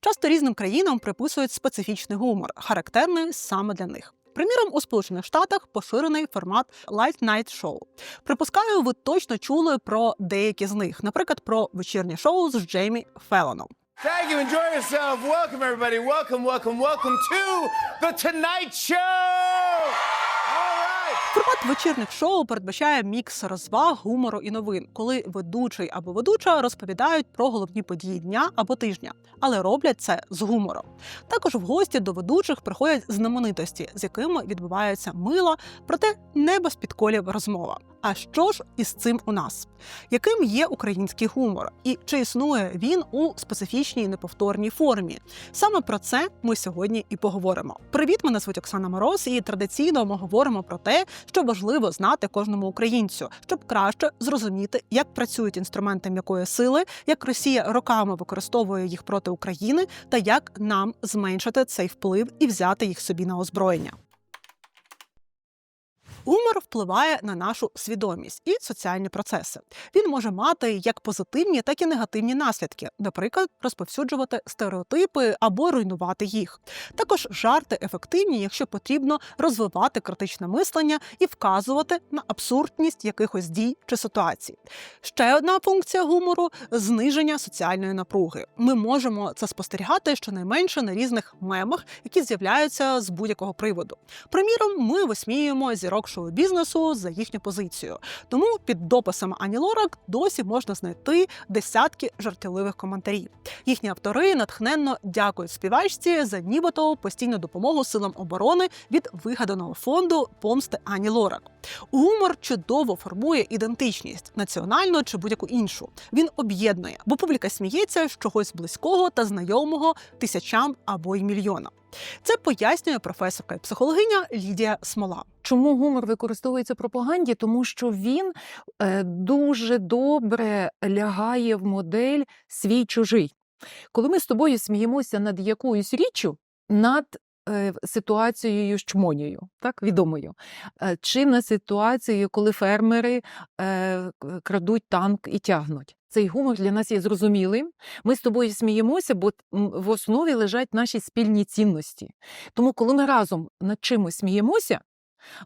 Часто різним країнам приписують специфічний гумор, характерний саме для них. Приміром, у Сполучених Штатах поширений формат Light Night Show. Припускаю, ви точно чули про деякі з них, наприклад, про вечірнє шоу з Джеймі Феллоном. Thank you. Enjoy yourself. Welcome, everybody. Welcome, welcome, welcome to the Tonight Show. Формат вечірніх шоу передбачає мікс розваг, гумору і новин, коли ведучий або ведуча розповідають про головні події дня або тижня, але роблять це з гумором. Також в гості до ведучих приходять знаменитості, з якими відбувається мила, проте не без підколів розмова. А що ж із цим у нас? Яким є український гумор, і чи існує він у специфічній неповторній формі? Саме про це ми сьогодні і поговоримо. Привіт, мене звуть Оксана Мороз, і традиційно ми говоримо про те, що важливо знати кожному українцю, щоб краще зрозуміти, як працюють інструменти м'якої сили, як Росія роками використовує їх проти України, та як нам зменшити цей вплив і взяти їх собі на озброєння. Гумор впливає на нашу свідомість і соціальні процеси. Він може мати як позитивні, так і негативні наслідки, наприклад, розповсюджувати стереотипи або руйнувати їх. Також жарти ефективні, якщо потрібно розвивати критичне мислення і вказувати на абсурдність якихось дій чи ситуацій. Ще одна функція гумору зниження соціальної напруги. Ми можемо це спостерігати щонайменше на різних мемах, які з'являються з будь-якого приводу. Приміром, ми висміюємо зірок шоу-бізнесу за їхню позицію. Тому під дописами Ані Лорак досі можна знайти десятки жартівливих коментарів. Їхні автори натхненно дякують співачці за нібито постійну допомогу силам оборони від вигаданого фонду помсти Ані Лорак. Гумор чудово формує ідентичність національну чи будь-яку іншу. Він об'єднує, бо публіка сміється з чогось близького та знайомого тисячам або й мільйонам. Це пояснює професорка і психологиня Лідія Смола. Чому гумор використовується в пропаганді? Тому що він е, дуже добре лягає в модель свій чужий. Коли ми з тобою сміємося над якоюсь річчю, над е, ситуацією з чмонею, так відомою, е, чи на ситуацією, коли фермери крадуть танк і тягнуть. Цей гумор для нас є зрозумілим. Ми з тобою сміємося, бо в основі лежать наші спільні цінності. Тому, коли ми разом над чимось сміємося,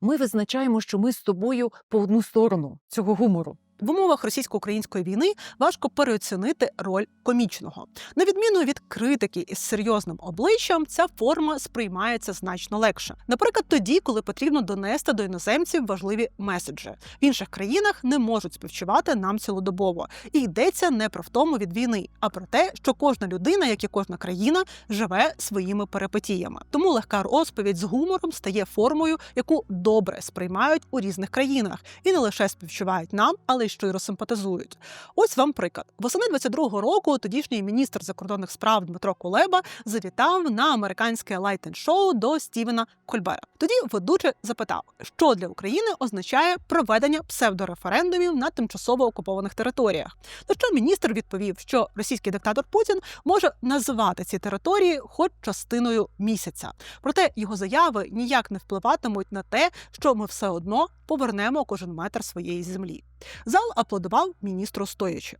ми визначаємо, що ми з тобою по одну сторону цього гумору. В умовах російсько-української війни важко переоцінити роль комічного. На відміну від критики із серйозним обличчям, ця форма сприймається значно легше. Наприклад, тоді, коли потрібно донести до іноземців важливі меседжі. В інших країнах не можуть співчувати нам цілодобово. І йдеться не про втому від війни, а про те, що кожна людина, як і кожна країна, живе своїми перипетіями. Тому легка розповідь з гумором стає формою, яку добре сприймають у різних країнах, і не лише співчувають нам, але й щиро симпатизують. Ось вам приклад. Восени 22-го року тодішній міністр закордонних справ Дмитро Кулеба завітав на американське лайтен-шоу до Стівена Кольбера. Тоді ведучий запитав, що для України означає проведення псевдореферендумів на тимчасово окупованих територіях. На що міністр відповів, що російський диктатор Путін може називати ці території хоч частиною місяця. Проте його заяви ніяк не впливатимуть на те, що ми все одно повернемо кожен метр своєї землі. Зал аплодував міністру стоячи.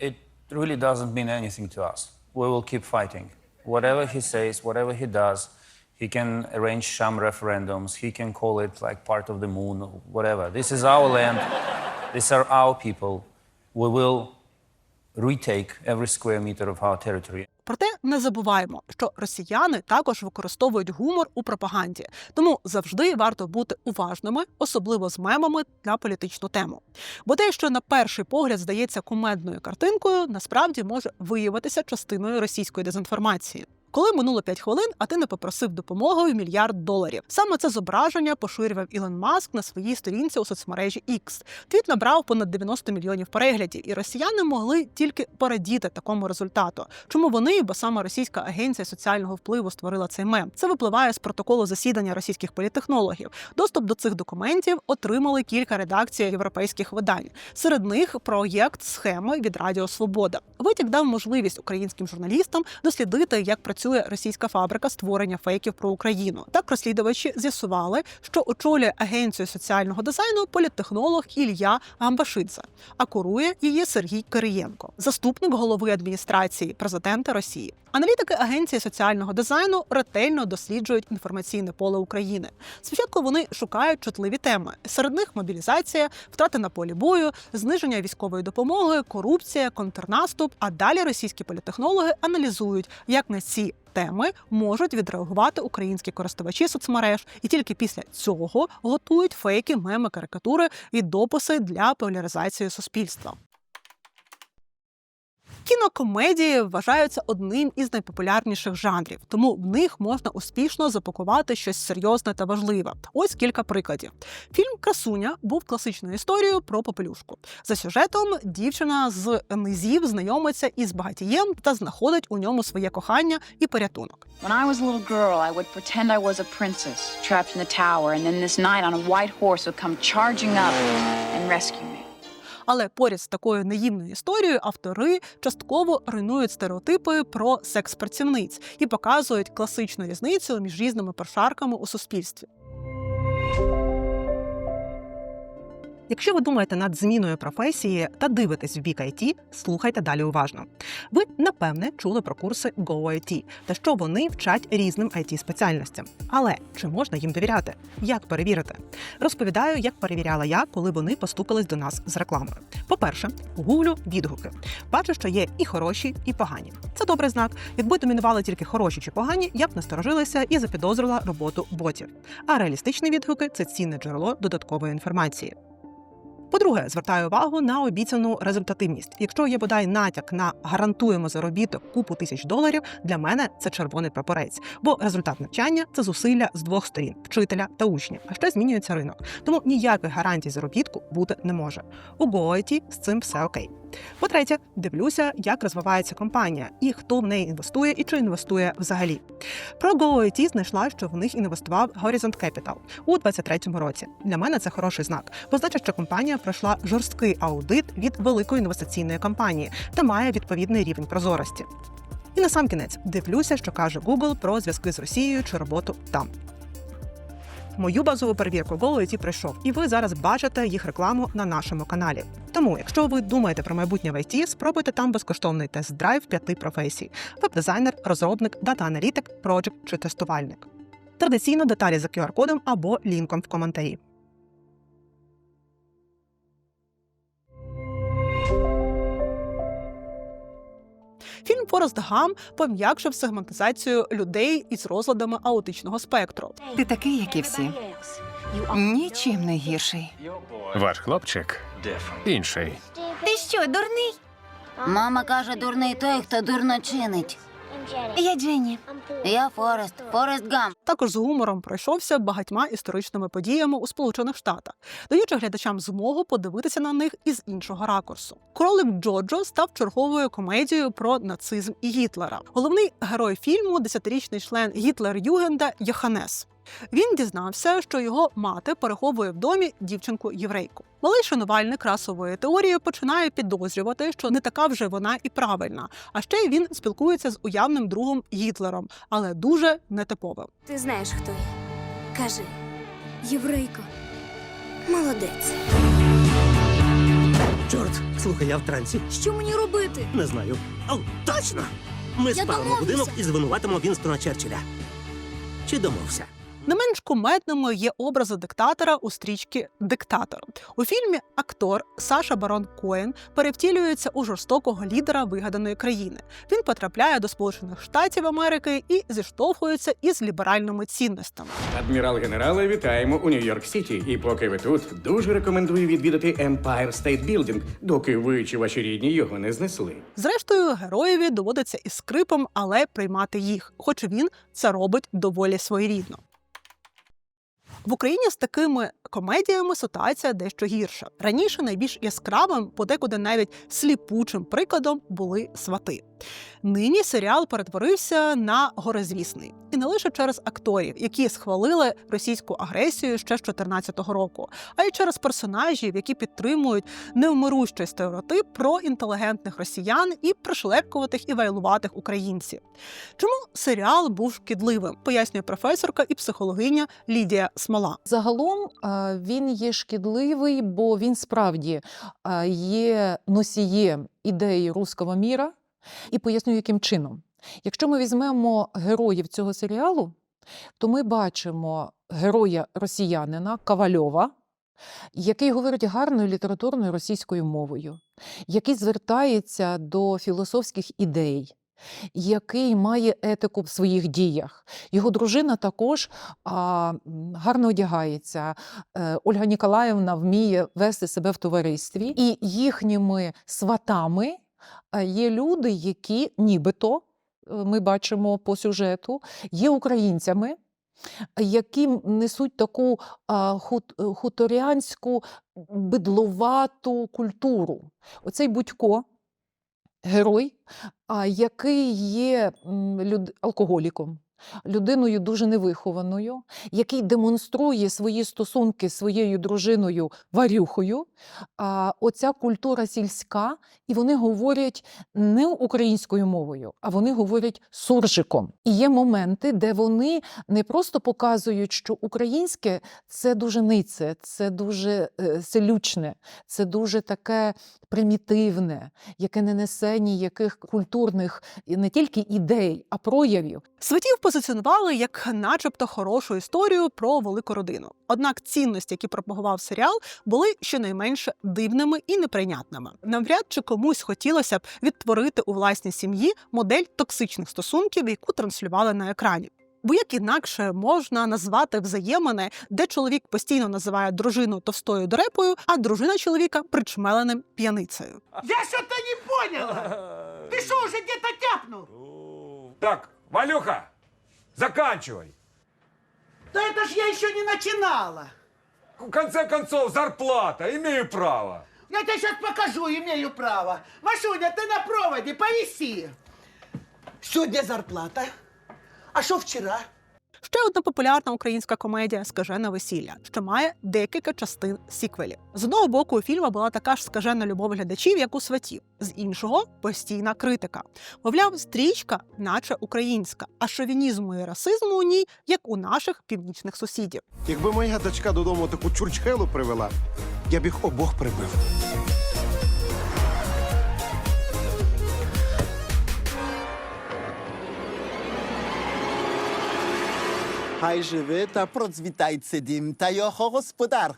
it really doesn't mean anything to us. We will keep fighting. Whatever he says, whatever he does, he can arrange some referendums, he can call it like part of the moon, or whatever. This is our land, these are our people. We will retake every square meter of our territory. Проте не забуваємо, що росіяни також використовують гумор у пропаганді, тому завжди варто бути уважними, особливо з мемами на політичну тему. Бо те, що на перший погляд здається кумедною картинкою, насправді може виявитися частиною російської дезінформації. Коли минуло 5 хвилин, а ти не попросив допомоги в мільярд доларів. Саме це зображення поширював Ілон Маск на своїй сторінці у соцмережі X. Твіт набрав понад 90 мільйонів переглядів, і росіяни могли тільки порадіти такому результату. Чому вони, бо саме російська агенція соціального впливу створила цей мем? Це випливає з протоколу засідання російських політтехнологів. Доступ до цих документів отримали кілька редакцій європейських видань. Серед них проєкт схеми від Радіо Свобода. Витік дав можливість українським журналістам дослідити, як працює російська фабрика створення фейків про Україну. Так розслідувачі з'ясували, що очолює агенцію соціального дизайну політтехнолог Ілья Гамбашидзе, а курує її Сергій Кириєнко, заступник голови адміністрації президента Росії. Аналітики агенції соціального дизайну ретельно досліджують інформаційне поле України. Спочатку вони шукають чутливі теми. Серед них мобілізація, втрати на полі бою, зниження військової допомоги, корупція, контрнаступ. А далі російські політехнологи аналізують, як на ці теми можуть відреагувати українські користувачі соцмереж, і тільки після цього готують фейки, меми, карикатури і дописи для поляризації суспільства. Кінокомедії вважаються одним із найпопулярніших жанрів, тому в них можна успішно запакувати щось серйозне та важливе. Ось кілька прикладів. Фільм Красуня був класичною історією про попелюшку. За сюжетом дівчина з низів знайомиться із багатієм та знаходить у ньому своє кохання і порятунок. When I was a little girl, I would pretend a princess trapped in the tower, and then this knight on a white horse would come charging up and rescue me. Але поряд з такою наївною історією автори частково руйнують стереотипи про секс-працівниць і показують класичну різницю між різними прошарками у суспільстві. Якщо ви думаєте над зміною професії та дивитесь в бік IT, слухайте далі уважно. Ви напевне чули про курси GoIT та що вони вчать різним it спеціальностям. Але чи можна їм довіряти? Як перевірити? Розповідаю, як перевіряла я, коли вони постукались до нас з рекламою. По-перше, гуглю відгуки. Бачу, що є і хороші, і погані. Це добрий знак. Якби домінували тільки хороші чи погані, я б насторожилася і запідозрила роботу ботів. А реалістичні відгуки це цінне джерело додаткової інформації. По-друге, звертаю увагу на обіцяну результативність. Якщо є бодай натяк на гарантуємо заробіток купу тисяч доларів, для мене це червоний прапорець, бо результат навчання це зусилля з двох сторін вчителя та учня. А ще змінюється ринок. Тому ніяких гарантій заробітку бути не може. У GoIT з цим все окей. По-третє, дивлюся, як розвивається компанія і хто в неї інвестує і чи інвестує взагалі. Про GoIT знайшла, що в них інвестував Horizon Capital у 2023 році. Для мене це хороший знак, бо значить, що компанія пройшла жорсткий аудит від великої інвестиційної компанії та має відповідний рівень прозорості. І на сам кінець дивлюся, що каже Google про зв'язки з Росією чи роботу там. Мою базову перевірку GoIT пройшов, і ви зараз бачите їх рекламу на нашому каналі. Тому, якщо ви думаєте про майбутнє в IT, спробуйте там безкоштовний тест-драйв п'яти професій: веб-дизайнер, розробник, дата-аналітик, проджект чи тестувальник. Традиційно деталі за QR-кодом або лінком в коментарі. Фільм Форест Гам пом'якшив сегментизацію людей із розладами аутичного спектру. Ти такий, як і всі. Нічим не гірший. Ваш хлопчик інший. Ти що, дурний? Мама каже, дурний той, хто дурно чинить. Я Дженні. Я Форест, Форест Гам. Також з гумором пройшовся багатьма історичними подіями у Сполучених Штатах, даючи глядачам змогу подивитися на них із іншого ракурсу. Кролик Джоджо став черговою комедією про нацизм і Гітлера. Головний герой фільму десятирічний член Гітлер-Югенда Йоханес. Він дізнався, що його мати переховує в домі дівчинку єврейку. Малий шанувальник расової теорії починає підозрювати, що не така вже вона і правильна. А ще й він спілкується з уявним другом Гітлером, але дуже нетиповим. Ти знаєш, хто я. Кажи, єврейко. Молодець. Чорт, слухай, я в трансі. Що мені робити? Не знаю. О, точно! Ми Я спалимо домовлюся. будинок і звинуватимо Вінстона Черчилля. Чи домовся? Не менш кумедними є образи диктатора у стрічці Диктатор. У фільмі актор Саша Барон Коен перевтілюється у жорстокого лідера вигаданої країни. Він потрапляє до Сполучених Штатів Америки і зіштовхується із ліберальними цінностями. Адмірал генерале, вітаємо у Нью-Йорк Сіті. І поки ви тут, дуже рекомендую відвідати Empire State Building, доки ви чи ваші рідні його не знесли. Зрештою, героєві доводиться із скрипом, але приймати їх, хоч він це робить доволі своєрідно. В Україні з такими комедіями ситуація дещо гірша. Раніше найбільш яскравим, подекуди навіть сліпучим прикладом були свати. Нині серіал перетворився на горизвісний. І не лише через акторів, які схвалили російську агресію ще з 2014 року, а й через персонажів, які підтримують невмирущий стереотип про інтелігентних росіян і пришлепкуватих і вайлуватих українців. Чому серіал був шкідливим? Пояснює професорка і психологиня Лідія Смола. Загалом е, він є шкідливий, бо він справді е, є носієм ідеї руського міра. І поясню, яким чином. Якщо ми візьмемо героїв цього серіалу, то ми бачимо героя росіянина Ковальова, який говорить гарною літературною російською мовою, який звертається до філософських ідей, який має етику в своїх діях. Його дружина також а, гарно одягається. Е, Ольга Ніколаївна вміє вести себе в товаристві, і їхніми сватами е, є люди, які нібито е, ми бачимо по сюжету, є українцями, які несуть таку а, хут, хуторянську бидловату культуру. Оцей Будько, герой, а, який є люд... алкоголіком. Людиною дуже невихованою, який демонструє свої стосунки з своєю дружиною Варюхою. А оця культура сільська, і вони говорять не українською мовою, а вони говорять суржиком. І є моменти, де вони не просто показують, що українське це дуже нице, це дуже е, селючне, це дуже таке примітивне, яке не несе ніяких культурних не тільки ідей, а проявів. Сватів позиціонували як, начебто, хорошу історію про велику родину. Однак цінності, які пропагував серіал, були щонайменше дивними і неприйнятними. Навряд чи комусь хотілося б відтворити у власній сім'ї модель токсичних стосунків, яку транслювали на екрані. Бо як інакше можна назвати взаємини, де чоловік постійно називає дружину товстою дурепою, а дружина чоловіка причмеленим п'яницею. Я что-то не поняла. Ты что, уже где-то тяпнул? Так, Валюха, заканчивай. Да это ж я еще не начинала. В конце концов, зарплата, имею право. Я тебе сейчас покажу, имею право. Машуня, ты на проводе, повиси. Сегодня зарплата. А что вчера? Ще одна популярна українська комедія Скажене весілля, що має декілька частин сіквелів. З одного боку, у фільму була така ж скажена любов глядачів, як у сватів, з іншого постійна критика. Мовляв, стрічка, наче українська, а шовінізму і расизму у ній, як у наших північних сусідів. Якби моя дочка додому таку чурчхелу привела, я б їх обох прибив. Хай живе та процвітається дім та його господар.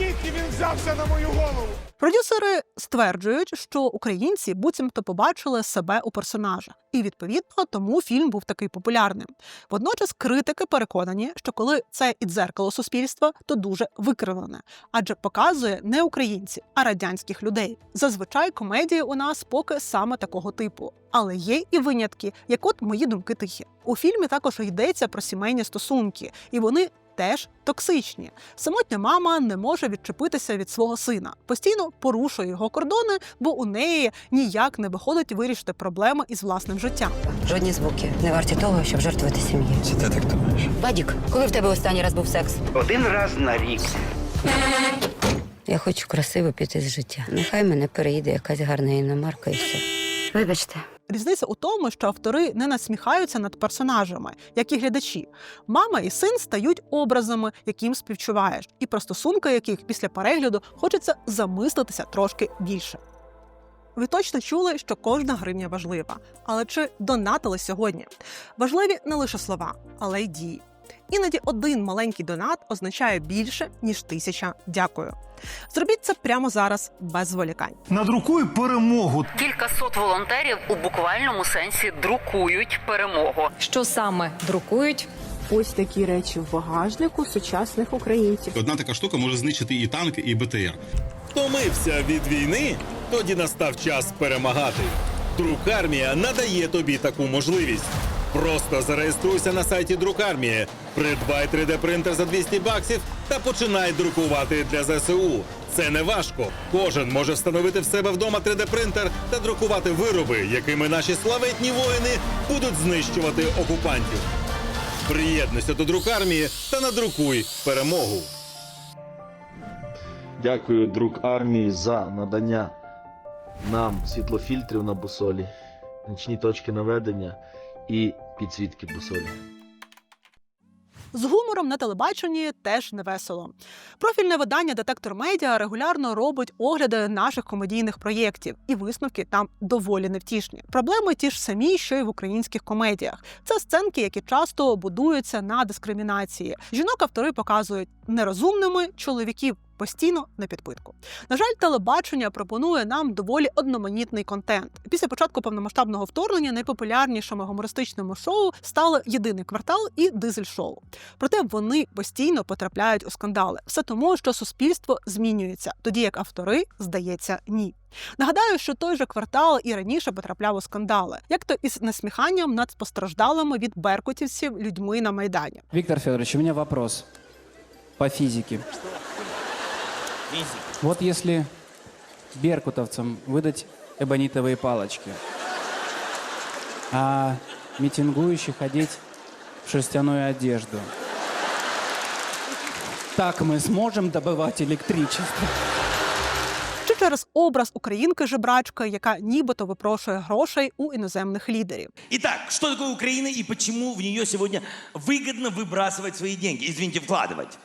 Звідки він взявся на мою голову? Продюсери стверджують, що українці буцімто побачили себе у персонажа, і відповідно тому фільм був такий популярним. Водночас критики переконані, що коли це і дзеркало суспільства, то дуже викривлене, адже показує не українці, а радянських людей. Зазвичай комедії у нас поки саме такого типу. Але є і винятки, як от мої думки тихі. У фільмі також йдеться про сімейні стосунки, і вони теж токсичні. Самотня мама не може відчепитися від свого сина, постійно порушує його кордони, бо у неї ніяк не виходить вирішити проблеми із власним життям. Жодні звуки не варті того, щоб жертвувати сім'ї. Це ти так думаєш? Вадік, коли в тебе останній раз був секс? Один раз на рік. Я хочу красиво піти з життя. Нехай мене переїде якась гарна іномарка і все. Вибачте. Різниця у тому, що автори не насміхаються над персонажами, як і глядачі. Мама і син стають образами, яким співчуваєш, і про стосунки яких після перегляду хочеться замислитися трошки більше. Ви точно чули, що кожна гривня важлива. Але чи донатили сьогодні? Важливі не лише слова, але й дії. Іноді один маленький донат означає більше, ніж тисяча дякую. Зробіть це прямо зараз без зволікань. Надрукуй перемогу. Кількасот волонтерів у буквальному сенсі друкують перемогу. Що саме друкують? Ось такі речі в багажнику сучасних українців. Одна така штука може знищити і танк, і БТР. Втомився від війни? Тоді настав час перемагати. Друкармія надає тобі таку можливість. Просто зареєструйся на сайті Друкармії, придбай 3D-принтер за 200 баксів та починай друкувати для ЗСУ. Це не важко. Кожен може встановити в себе вдома 3D-принтер та друкувати вироби, якими наші славетні воїни будуть знищувати окупантів. Приєднуйся до друкармії та надрукуй перемогу. Дякую, друг армії, за надання нам світлофільтрів на бусолі, нічні точки наведення і підсвітки бусолі. З гумором на телебаченні теж не весело. Профільне видання Детектор Медіа регулярно робить огляди наших комедійних проєктів, і висновки там доволі невтішні. Проблеми ті ж самі, що й в українських комедіях. Це сценки, які часто будуються на дискримінації. Жінок автори показують нерозумними, чоловіків постійно на підпитку. На жаль, телебачення пропонує нам доволі одноманітний контент. Після початку повномасштабного вторгнення найпопулярнішими гумористичними шоу стали єдиний квартал і дизель-шоу. Проте вони постійно потрапляють у скандали. Все тому, що суспільство змінюється, тоді як автори, здається, ні. Нагадаю, що той же квартал і раніше потрапляв у скандали, як то із насміханням над постраждалими від беркутівців людьми на майдані. Виктор Федорович, у меня вопрос по физике. Вот если беркутовцам выдать эбонитовые палочки, а митингующих одеть в шерстяную одежду, так мы сможем добывать электричество? Чи через образ українки жебрачки, яка нібито випрошує грошей у іноземних лідерів. Итак, что такое Украина и почему в нее сегодня выгодно выбрасывать свои деньги, извините, вкладывать?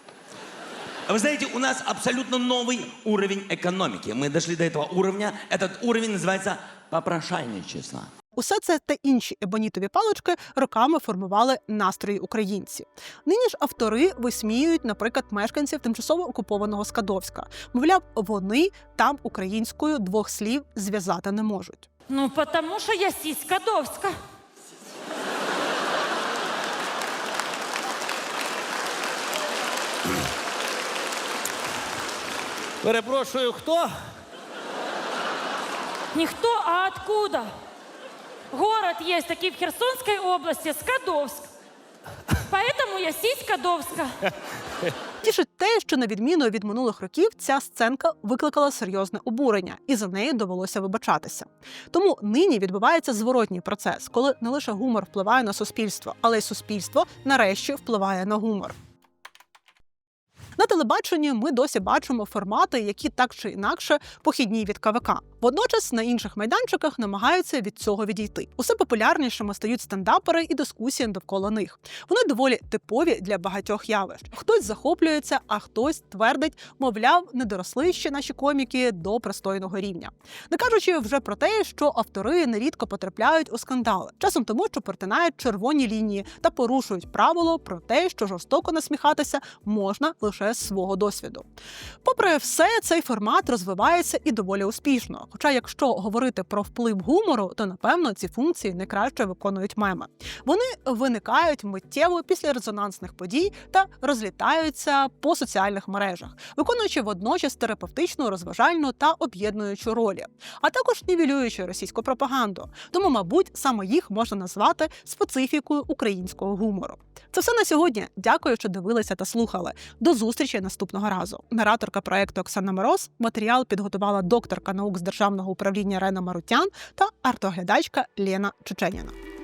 Вы знаете, у нас абсолютно новый уровень экономики. Мы дошли до этого уровня. Этот уровень называется попрошайничество. Усе це та інші ебонітові палички роками формували настрої українців. Нині ж автори висміюють, наприклад, мешканців тимчасово окупованого Скадовська. Мовляв, вони там українською двох слів зв'язати не можуть. Ну, потому що я сіська довська. Перепрошую, хто? Ніхто, а откуда? Город есть такий в Херсонской области, Скадовск. Поэтому я сіська довська. Тішить те, що на відміну від минулих років ця сценка викликала серйозне обурення, і за неї довелося вибачатися. Тому нині відбувається зворотній процес, коли не лише гумор впливає на суспільство, але й суспільство нарешті впливає на гумор. На телебаченні ми досі бачимо формати, які так чи інакше похідні від КВК. Водночас на інших майданчиках намагаються від цього відійти. Усе популярнішими стають стендапери і дискусії довкола них. Вони доволі типові для багатьох явищ. Хтось захоплюється, а хтось твердить, мовляв, не доросли ще наші коміки до пристойного рівня. Не кажучи вже про те, що автори нерідко потрапляють у скандали, часом тому, що перетинають червоні лінії та порушують правило про те, що жорстоко насміхатися можна лише з свого досвіду. Попри все, цей формат розвивається і доволі успішно. Хоча, якщо говорити про вплив гумору, то напевно ці функції не краще виконують меми. Вони виникають миттєво після резонансних подій та розлітаються по соціальних мережах, виконуючи водночас терапевтичну, розважальну та об'єднуючу ролі, а також нівелюючи російську пропаганду. Тому, мабуть, саме їх можна назвати специфікою українського гумору. Це все на сьогодні. Дякую, що дивилися та слухали. До зустрічі наступного разу. Нараторка проекту Оксана Мороз. Матеріал підготувала докторка наук з державного управління Рена Марутян та артоглядачка Лена Чеченіна.